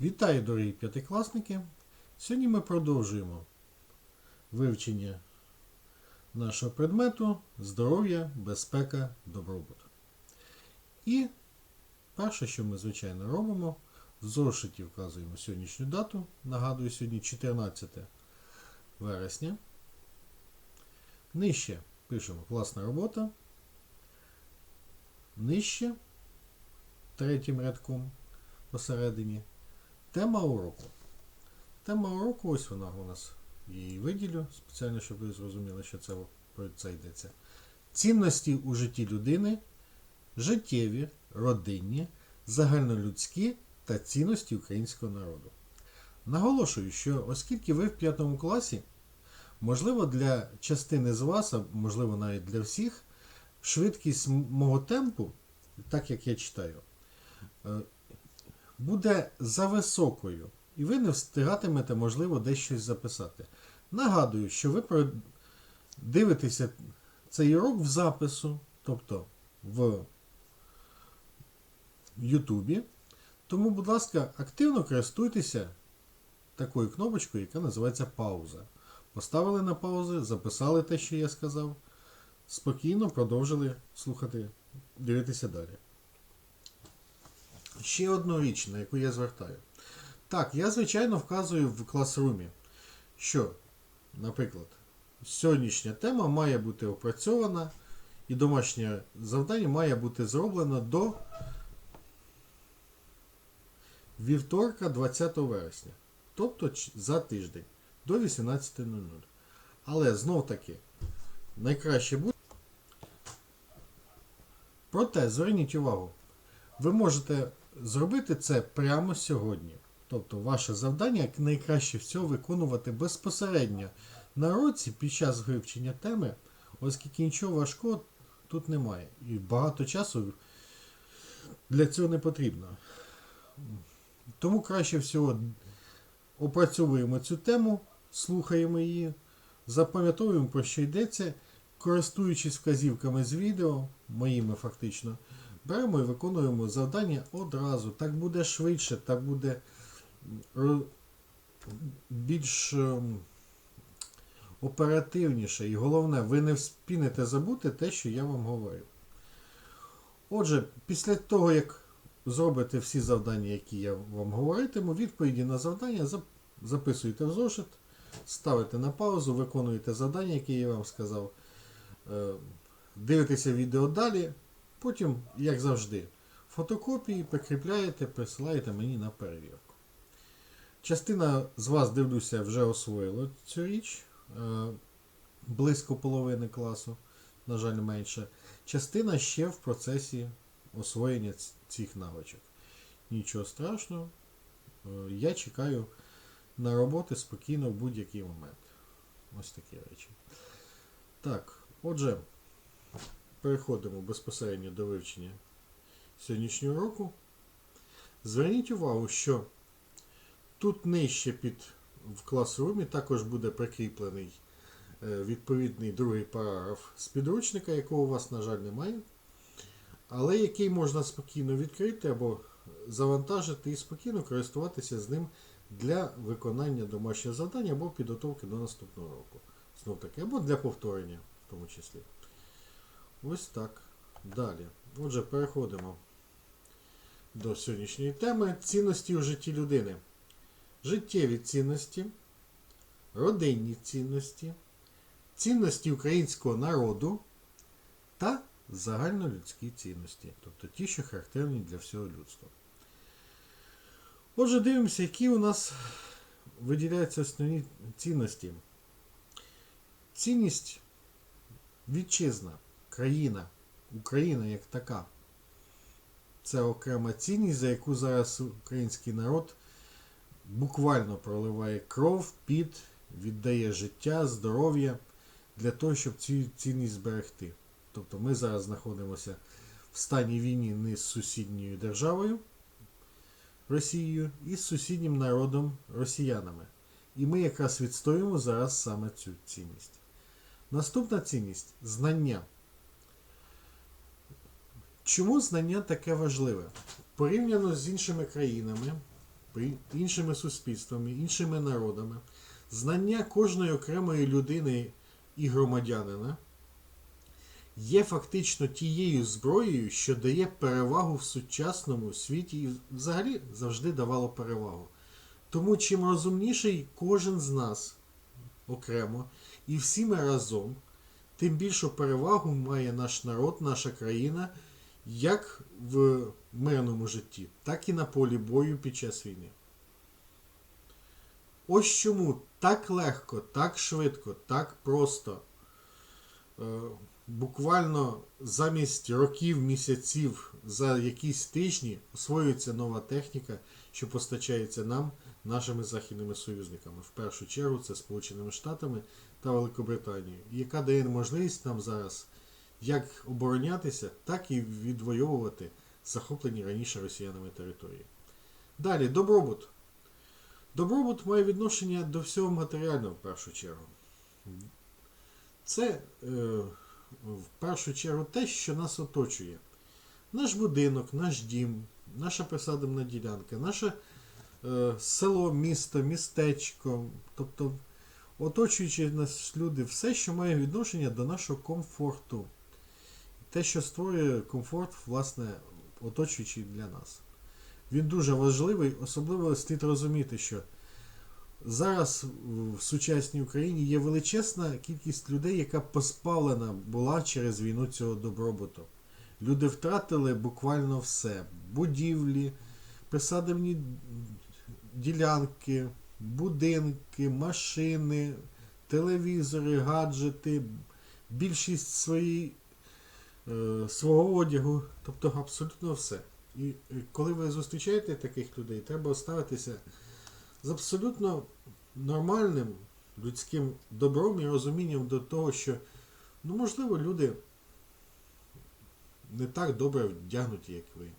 Вітаю, дорогі п'ятикласники! Сьогодні ми продовжуємо вивчення нашого предмету здоров'я, безпека, добробут. І перше, що ми, звичайно, робимо, в зошиті вказуємо сьогоднішню дату. Нагадую, сьогодні 14 вересня. Нижче пишемо класна робота. Нижче третім рядком посередині. Тема уроку. Тема уроку, ось вона у нас її виділю, спеціально, щоб ви зрозуміли, що це про це йдеться. Цінності у житті людини, життєві, родинні, загальнолюдські та цінності українського народу. Наголошую, що оскільки ви в п'ятому класі, можливо, для частини з вас, а можливо навіть для всіх, швидкість мого темпу, так як я читаю, е, буде за високою, і ви не встигатимете, можливо, десь щось записати. Нагадую, що ви дивитеся цей урок в запису, тобто в Ютубі. Тому, будь ласка, активно користуйтеся такою кнопочкою, яка називається пауза. Поставили на паузу, записали те, що я сказав. Спокійно продовжили слухати, дивитися далі. Ще одну річ, на яку я звертаю. Так, я, звичайно, вказую в класрумі, що, наприклад, сьогоднішня тема має бути опрацьована, і домашнє завдання має бути зроблено до вівторка 20 вересня, тобто за тиждень до 18.00. Але знов таки, найкраще буде. Проте, зверніть увагу, ви можете зробити це прямо сьогодні. Тобто ваше завдання як найкраще всього виконувати безпосередньо на році під час вивчення теми, оскільки нічого важкого тут немає. І багато часу для цього не потрібно. Тому краще всього опрацьовуємо цю тему, слухаємо її, запам'ятовуємо про що йдеться, користуючись вказівками з відео, моїми фактично, беремо і виконуємо завдання одразу. Так буде швидше, так буде більш ем, оперативніше. І головне, ви не вспінете забути те, що я вам говорю. Отже, після того, як зробите всі завдання, які я вам говоритиму, відповіді на завдання зап- записуєте в зошит, ставите на паузу, виконуєте завдання, які я вам сказав. Е, Дивитеся відео далі, потім, як завжди, фотокопії прикріпляєте, присилаєте мені на перевірку. Частина з вас, дивлюся, вже освоїла цю річ. е, Близько половини класу, на жаль, менше. Частина ще в процесі освоєння цих навичок. Нічого страшного. е, Я чекаю на роботи спокійно в будь-який момент. Ось такі речі. Так, отже, переходимо безпосередньо до вивчення сьогоднішнього року. Зверніть увагу, що тут нижче під в класрумі також буде прикріплений е, відповідний другий параграф з підручника, якого у вас, на жаль, немає, але який можна спокійно відкрити або завантажити і спокійно користуватися з ним для виконання домашнього завдання або підготовки до наступного року. Знов таки, або для повторення в тому числі. Ось так. Далі. Отже, переходимо до сьогоднішньої теми цінності у житті людини. Життєві цінності, родинні цінності, цінності українського народу та загальнолюдські цінності, тобто ті, що характерні для всього людства. Отже, дивимося, які у нас виділяються основні цінності. Цінність вітчизна, країна, Україна як така. Це окрема цінність, за яку зараз український народ буквально проливає кров, піт, віддає життя, здоров'я для того, щоб цю цінність зберегти. Тобто ми зараз знаходимося в стані війни не з сусідньою державою Росією і з сусіднім народом росіянами. І ми якраз відстоюємо зараз саме цю цінність. Наступна цінність знання. Чому знання таке важливе? Порівняно з іншими країнами, іншими суспільствами, іншими народами, знання кожної окремої людини і громадянина є фактично тією зброєю, що дає перевагу в сучасному світі і взагалі завжди давало перевагу. Тому чим розумніший кожен з нас окремо і всі ми разом, тим більшу перевагу має наш народ, наша країна, як в мирному житті, так і на полі бою під час війни. Ось чому так легко, так швидко, так просто, е, буквально замість років, місяців, за якісь тижні освоюється нова техніка, що постачається нам, нашими західними союзниками. В першу чергу це Сполученими Штатами та Великобританією, яка дає можливість нам зараз як оборонятися, так і відвоювати захоплені раніше росіянами території. Далі, добробут. Добробут має відношення до всього матеріального в першу чергу. Це е, в першу чергу те, що нас оточує. Наш будинок, наш дім, наша присадибна ділянка, наше е, село, місто, містечко, тобто оточуючи нас люди, все, що має відношення до нашого комфорту. Те, що створює комфорт, власне, оточуючий для нас. Він дуже важливий, особливо слід розуміти, що зараз в сучасній Україні є величезна кількість людей, яка позбавлена була через війну цього добробуту. Люди втратили буквально все: будівлі, присадибні ділянки, будинки, машини, телевізори, гаджети, більшість свої, е, свого одягу, тобто абсолютно все. І е, коли ви зустрічаєте таких людей, треба ставитися з абсолютно нормальним людським добром і розумінням до того, що, ну, можливо, люди не так добре вдягнуті, як ви.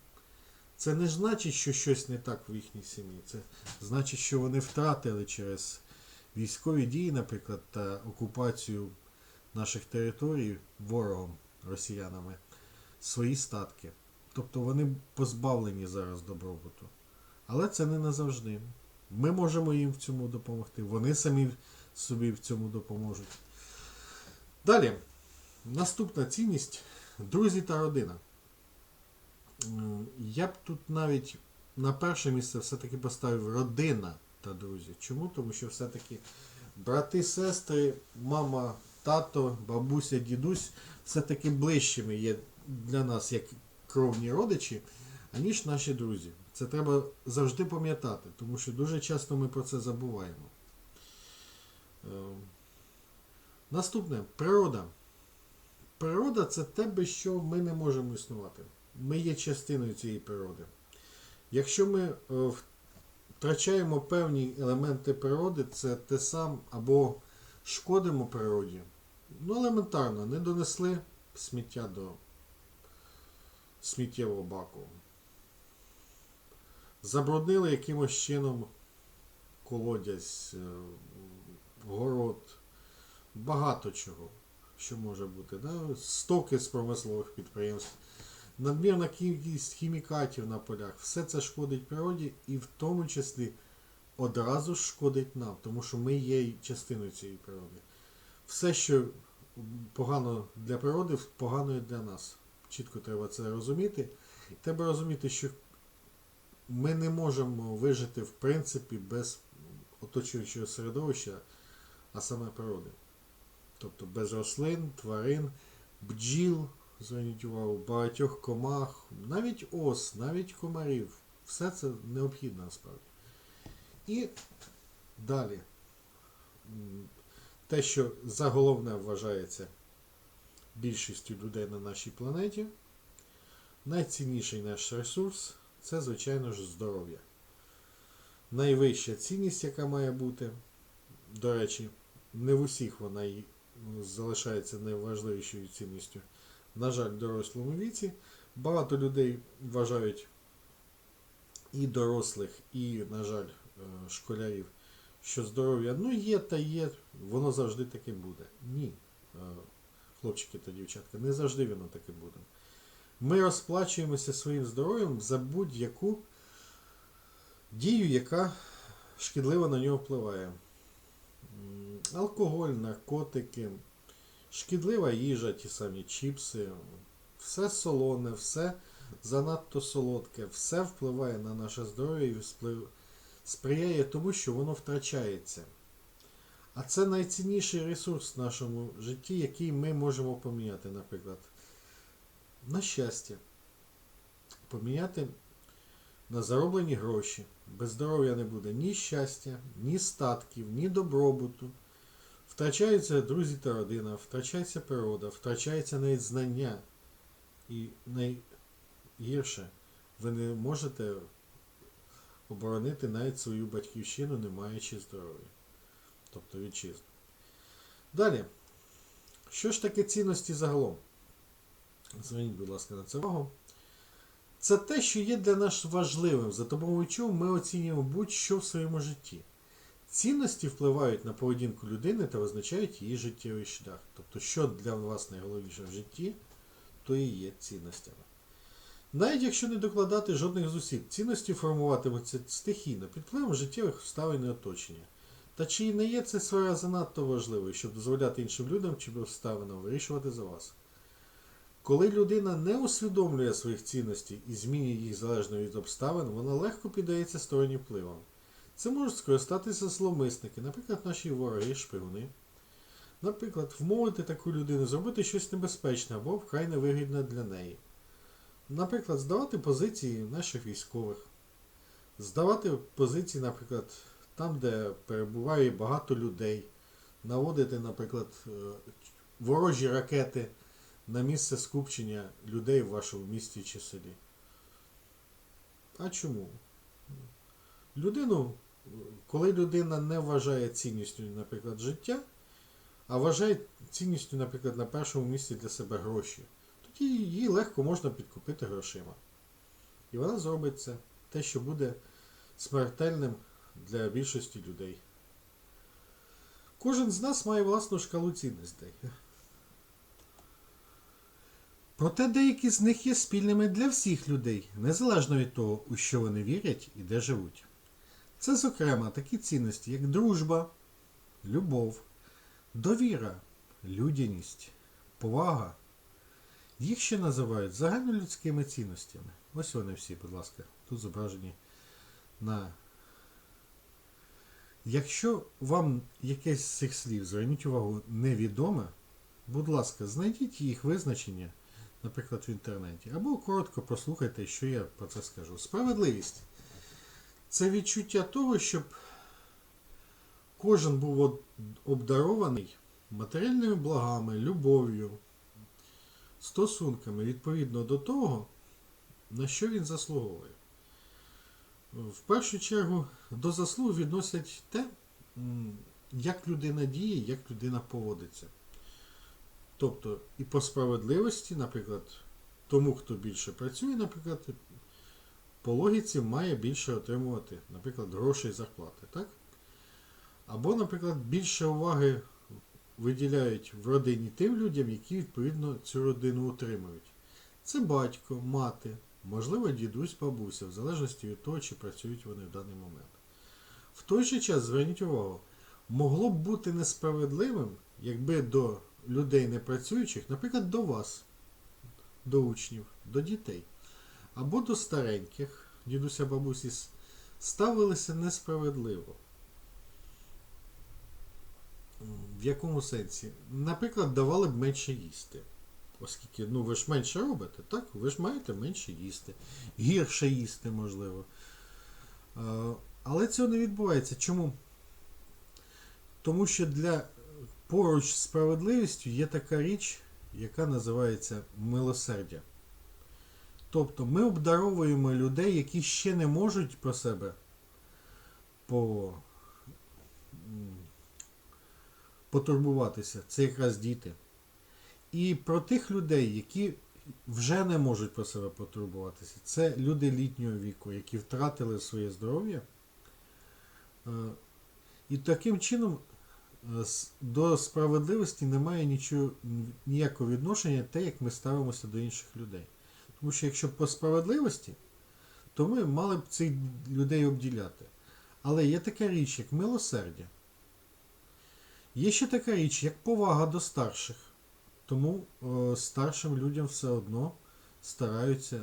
Це не значить, що щось не так в їхній сім'ї. Це значить, що вони втратили через військові дії, наприклад, та окупацію наших територій ворогом, росіянами, свої статки. Тобто вони позбавлені зараз добробуту. Але це не назавжди. Ми можемо їм в цьому допомогти. Вони самі собі в цьому допоможуть. Далі. Наступна цінність друзі та родина. Я б тут навіть на перше місце все-таки поставив родина та друзі. Чому? Тому що все-таки брати, сестри, мама, тато, бабуся, дідусь все-таки ближчими є для нас як кровні родичі, аніж наші друзі. Це треба завжди пам'ятати, тому що дуже часто ми про це забуваємо. Е, Наступне природа. Природа це те, без що ми не можемо існувати. Ми є частиною цієї природи. Якщо ми е, втрачаємо певні елементи природи, це те сам або шкодимо природі. Ну, елементарно, не донесли сміття до сміттєвого баку. Забруднили якимось чином колодязь, е, город, багато чого, що може бути. Да? Стоки з промислових підприємств, надмірна кількість хімікатів на полях. Все це шкодить природі і в тому числі одразу шкодить нам, тому що ми є частиною цієї природи. Все, що погано для природи, погано і для нас. Чітко треба це розуміти. Треба розуміти, що ми не можемо вижити в принципі без оточуючого середовища, а саме природи. Тобто без рослин, тварин, бджіл, зверніть увагу, багатьох комах, навіть ос, навіть комарів. Все це необхідно насправді. І далі. Те, що заголовне вважається більшістю людей на нашій планеті, найцінніший наш ресурс це, звичайно ж, здоров'я. Найвища цінність, яка має бути, до речі, не в усіх вона ну, залишається найважливішою цінністю. На жаль, в дорослому віці багато людей вважають і дорослих, і, на жаль, е, школярів, що здоров'я ну є та є, воно завжди таке буде. Ні, е, хлопчики та дівчатка, не завжди воно таке буде. Ми розплачуємося своїм здоров'ям за будь-яку дію, яка шкідливо на нього впливає. Алкоголь, наркотики, шкідлива їжа, ті самі чіпси, все солоне, все занадто солодке, все впливає на наше здоров'я і сприяє тому, що воно втрачається. А це найцінніший ресурс в нашому житті, який ми можемо поміняти, наприклад, на щастя. Поміняти на зароблені гроші. Без здоров'я не буде ні щастя, ні статків, ні добробуту. Втрачаються друзі та родина, втрачається природа, втрачається навіть знання. І найгірше, ви не можете оборонити навіть свою батьківщину, не маючи здоров'я. Тобто вітчизну. Далі. Що ж таке цінності загалом? Зверніть, будь ласка, на це увагу. Це те, що є для нас важливим, за допомогою ми оцінюємо будь-що в своєму житті. Цінності впливають на поведінку людини та визначають її життєвий шлях. Тобто, що для вас найголовніше в житті, то і є цінностями. Навіть якщо не докладати жодних зусиль, цінності формуватимуться стихійно під впливом життєвих обставин і оточення. Та чи не є це сфера занадто важливою, щоб дозволяти іншим людям чи обставинам вирішувати за вас? Коли людина не усвідомлює своїх цінностей і змінює їх залежно від обставин, вона легко піддається стороннім впливам. Це можуть скористатися зловмисники, наприклад, наші вороги, шпигуни. Наприклад, вмовити таку людину зробити щось небезпечне або вкрай невигідне для неї. Наприклад, здавати позиції наших військових, здавати позиції, наприклад, там, де перебуває багато людей, наводити, наприклад, е, ворожі ракети на місце скупчення людей в вашому місті чи селі. А чому? Людину, коли людина не вважає цінністю, наприклад, життя, а вважає цінністю, наприклад, на першому місці для себе гроші, тоді її легко можна підкупити грошима. І вона зробить це те, що буде смертельним для більшості людей. Кожен з нас має власну шкалу цінностей. Проте деякі з них є спільними для всіх людей, незалежно від того, у що вони вірять і де живуть. Це, зокрема, такі цінності, як дружба, любов, довіра, людяність, повага. Їх ще називають загальнолюдськими цінностями. Ось вони всі, будь ласка, тут зображені на. Якщо вам якесь з цих слів, зверніть увагу, невідоме, будь ласка, знайдіть їх визначення, наприклад, в інтернеті, або коротко прослухайте, що я про це скажу. Справедливість це відчуття того, щоб кожен був обдарований матеріальними благами, любов'ю, стосунками відповідно до того, на що він заслуговує. В першу чергу до заслуг відносять те, як людина діє, як людина поводиться. Тобто і по справедливості, наприклад, тому, хто більше працює, наприклад, по логіці має більше отримувати, наприклад, грошей зарплати, так? Або, наприклад, більше уваги виділяють в родині тим людям, які відповідно цю родину утримують. Це батько, мати, можливо, дідусь, бабуся, в залежності від того, чи працюють вони в даний момент. В той же час, зверніть увагу, могло б бути несправедливим, якби до людей непрацюючих, наприклад, до вас, до учнів, до дітей, або до стареньких, дідуся бабусі, ставилися несправедливо. В якому сенсі? Наприклад, давали б менше їсти. Оскільки, ну ви ж менше робите, так? Ви ж маєте менше їсти, гірше їсти, можливо. Але цього не відбувається. Чому? Тому що для поруч з справедливістю є така річ, яка називається милосердя. Тобто ми обдаровуємо людей, які ще не можуть про себе по, потурбуватися. Це якраз діти. І про тих людей, які вже не можуть про себе потурбуватися. Це люди літнього віку, які втратили своє здоров'я. Е, І таким чином е, до справедливості немає нічого, ніякого відношення те, як ми ставимося до інших людей. Тому що якщо по справедливості, то ми мали б цих людей обділяти. Але є така річ, як милосердя. Є ще така річ, як повага до старших. Тому е, старшим людям все одно стараються е,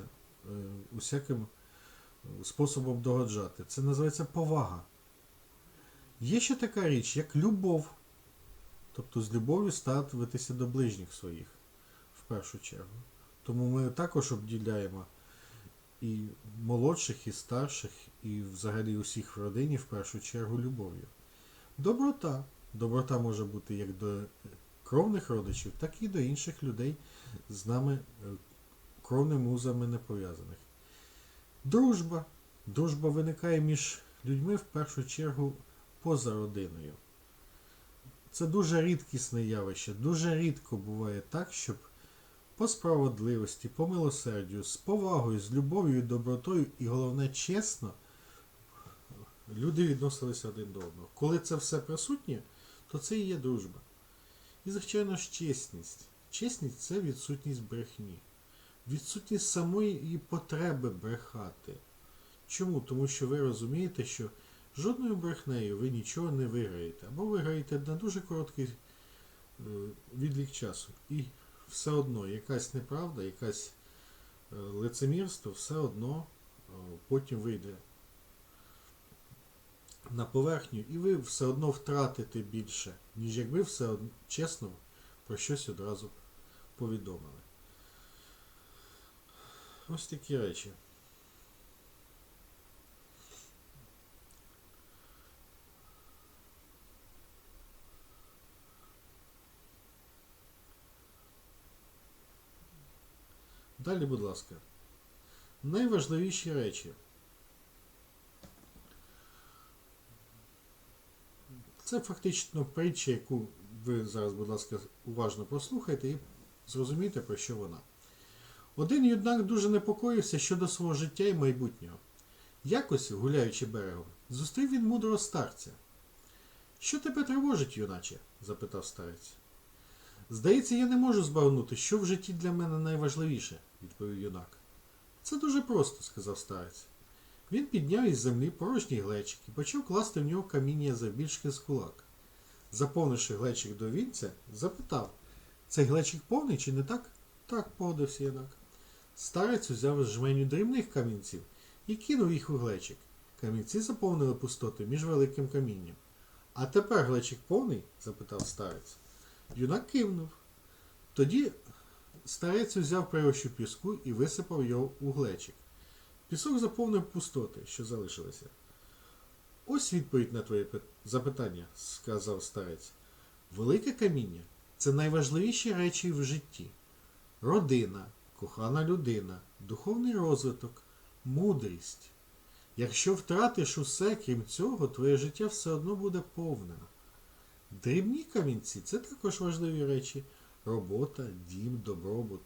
усяким е, способом догоджати. Це називається повага. Є ще така річ, як любов. Тобто з любов'ю ставитися до ближніх своїх в першу чергу. Тому ми також обділяємо і молодших, і старших, і взагалі усіх в родині в першу чергу любов'ю. Доброта. Доброта може бути як до кровних родичів, так і до інших людей з нами е, кровними узами не пов'язаних. Дружба. Дружба виникає між людьми в першу чергу поза родиною. Це дуже рідкісне явище. Дуже рідко буває так, щоб по справедливості, по милосердю, з повагою, з любов'ю добротою, і головне, чесно, люди відносилися один до одного. Коли це все присутнє, то це і є дружба. І, звичайно ж, чесність. Чесність це відсутність брехні. Відсутність самої потреби брехати. Чому? Тому що ви розумієте, що жодною брехнею ви нічого не виграєте. Або виграєте на дуже короткий е, відлік часу. І все одно якась неправда, якась е, лицемірство все одно е, потім вийде на поверхню, і ви все одно втратите більше, ніж якби все одно, чесно про щось одразу повідомили. Ось такі речі. Далі, будь ласка. Найважливіші речі. Це фактично притча, яку ви зараз, будь ласка, уважно прослухайте і зрозумієте, про що вона. Один юнак дуже непокоївся щодо свого життя і майбутнього. Якось, гуляючи берегом, зустрів він мудрого старця. Що тебе тривожить, юначе? запитав старець. Здається, я не можу збагнути, що в житті для мене найважливіше, відповів юнак. Це дуже просто, сказав старець. Він підняв із землі порожній глечик і почав класти в нього каміння завбільшки з кулак. Заповнивши глечик до вінця, запитав цей глечик повний чи не так? Так, погодився юнак. Старець узяв жменю дрібних камінців і кинув їх у глечик. Камінці заповнили пустоти між великим камінням. А тепер глечик повний? запитав старець. Юнак кивнув. Тоді старець узяв пригощу піску і висипав його у глечик. Пісок заповнив пустоти, що залишилися. Ось відповідь на твоє запитання, сказав старець. Велике каміння це найважливіші речі в житті. Родина, кохана людина, духовний розвиток, мудрість. Якщо втратиш усе, крім цього, твоє життя все одно буде повним. Дрібні камінці це також важливі речі. Робота, дім, добробут.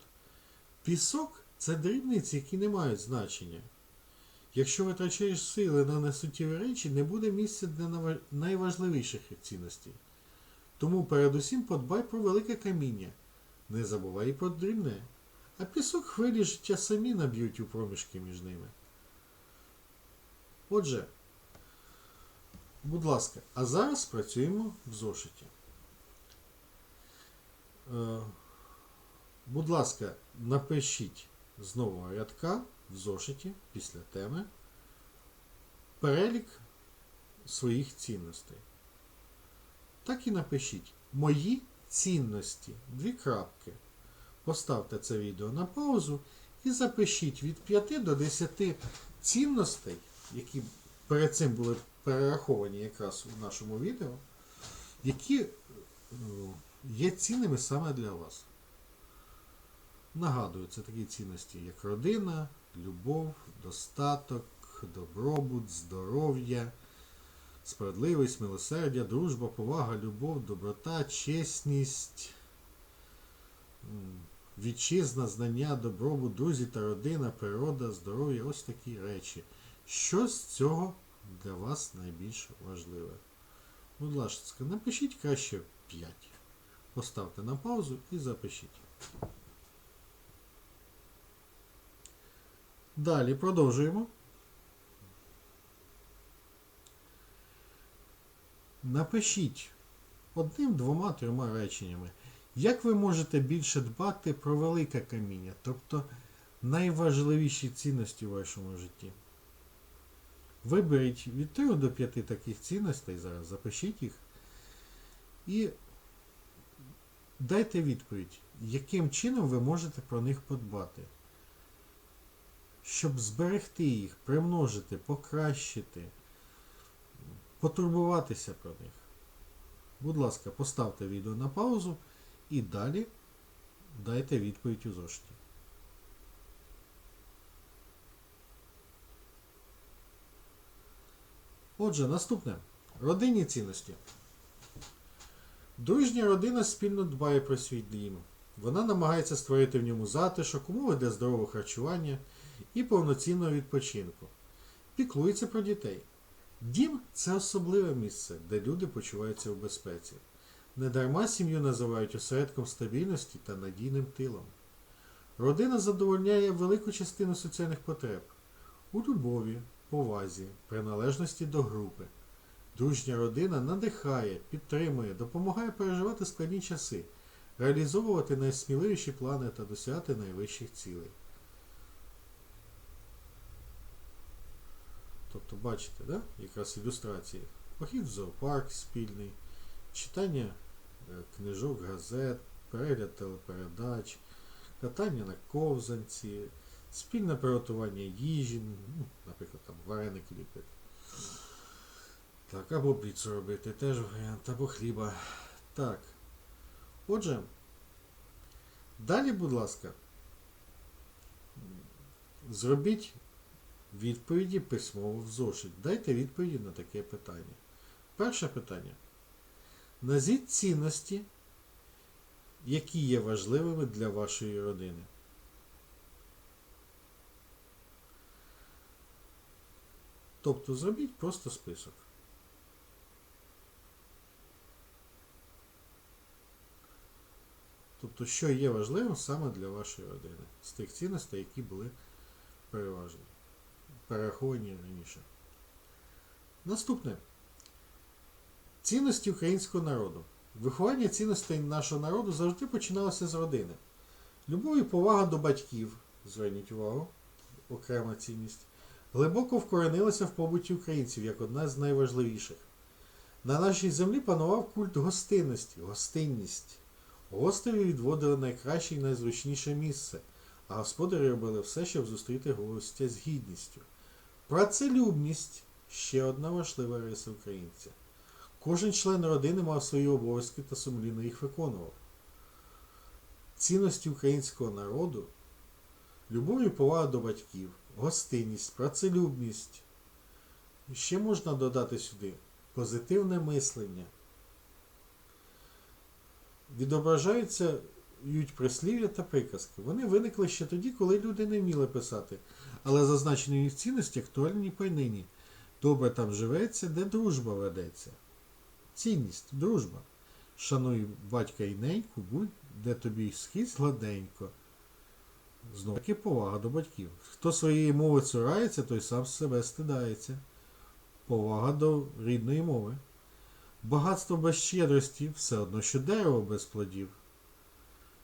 Пісок це дрібниці, які не мають значення. Якщо витрачаєш сили на несуттєві речі, не буде місця для найважливіших цінностей. Тому передусім подбай про велике каміння. Не забувай і про дрібне. А пісок хвилі життя самі наб'ють у проміжки між ними. Отже, будь ласка, а зараз працюємо в зошиті. Е, будь ласка, напишіть з нового рядка в зошиті після теми перелік своїх цінностей. Так і напишіть мої цінності. Дві крапки. Поставте це відео на паузу і запишіть від 5 до 10 цінностей, які перед цим були перераховані якраз у нашому відео, які е, є цінними саме для вас. Нагадую, це такі цінності, як родина, любов, достаток, добробут, здоров'я, справедливість, милосердя, дружба, повага, любов, доброта, чесність, вітчизна, знання, добробут, друзі та родина, природа, здоров'я ось такі речі. Що з цього для вас найбільш важливе? Будь ласка, напишіть краще 5. Поставте на паузу і запишіть. Далі продовжуємо. Напишіть одним, двома, трьома реченнями, як ви можете більше дбати про велике каміння, тобто найважливіші цінності в вашому житті. Виберіть від 3 до 5 таких цінностей, зараз запишіть їх. І дайте відповідь, яким чином ви можете про них подбати щоб зберегти їх, примножити, покращити, потурбуватися про них. Будь ласка, поставте відео на паузу і далі дайте відповідь у зошиті. Отже, наступне. Родинні цінності. Дружня родина спільно дбає про свій дім. Вона намагається створити в ньому затишок, умови для здорового харчування і повноцінного відпочинку. Піклується про дітей. Дім це особливе місце, де люди почуваються у безпеці. Недарма сім'ю називають осередком стабільності та надійним тилом. Родина задовольняє велику частину соціальних потреб у любові, повазі, приналежності до групи. Дружня родина надихає, підтримує, допомагає переживати складні часи, реалізовувати найсміливіші плани та досягати найвищих цілей. Тобто, бачите, да? якраз ілюстрації. Похід в зоопарк спільний, читання е, книжок, газет, перегляд телепередач, катання на ковзанці, спільне приготування їжі, ну, наприклад, там вареники ліпити. Так, або піцу робити, теж варіант, або хліба. Так. Отже, далі, будь ласка, зробіть відповіді письмово в зошит. Дайте відповіді на таке питання. Перше питання. Назвіть цінності, які є важливими для вашої родини. Тобто зробіть просто список. Тобто, що є важливим саме для вашої родини з тих цінностей, які були переважені, перераховані раніше. Наступне. Цінності українського народу. Виховання цінностей нашого народу завжди починалося з родини. Любов і повага до батьків, зверніть увагу, окрема цінність, глибоко вкоренилася в побуті українців як одна з найважливіших. На нашій землі панував культ гостинності, гостинність. Гостеві відводили найкраще і найзручніше місце, а господарі робили все, щоб зустріти гостя з гідністю. Працелюбність ще одна важлива риса українця. Кожен член родини мав свої обов'язки та сумлінно їх виконував. Цінності українського народу, любов і повага до батьків, гостинність, працелюбність. Ще можна додати сюди позитивне мислення. Відображаються ють прислів'я та приказки. Вони виникли ще тоді, коли люди не вміли писати, але зазначені цінності актуальні по й нині. Добре там живеться, де дружба ведеться. Цінність, дружба. Шануй батька і неньку, будь де тобі скрізь гладенько. Знову таки повага до батьків. Хто своєї мови цурається, той сам себе стидається. Повага до рідної мови. Багатство без щедрості все одно, що дерево без плодів.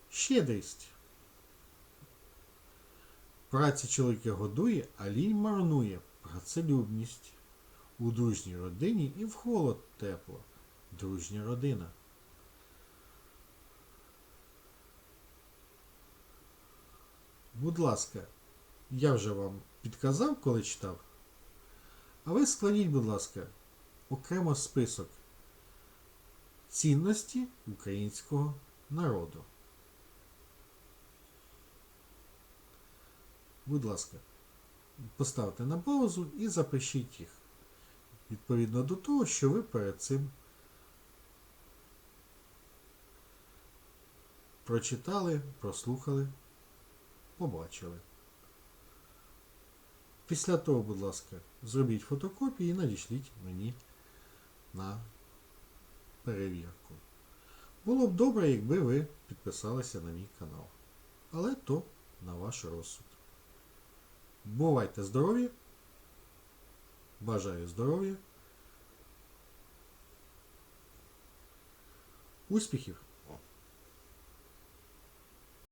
Щедрість. Праця чоловіка годує, а лінь марнує. Працелюбність. У дружній родині і в холод тепло. Дружня родина. Будь ласка, я вже вам підказав, коли читав. А ви складіть, будь ласка, окремо список цінності українського народу. Будь ласка, поставте на паузу і запишіть їх відповідно до того, що ви перед цим прочитали, прослухали, побачили. Після того, будь ласка, зробіть фотокопії і надішліть мені на перевірку. Було б добре, якби ви підписалися на мій канал. Але то на ваш розсуд. Бувайте здорові. Бажаю здоров'я. Успіхів!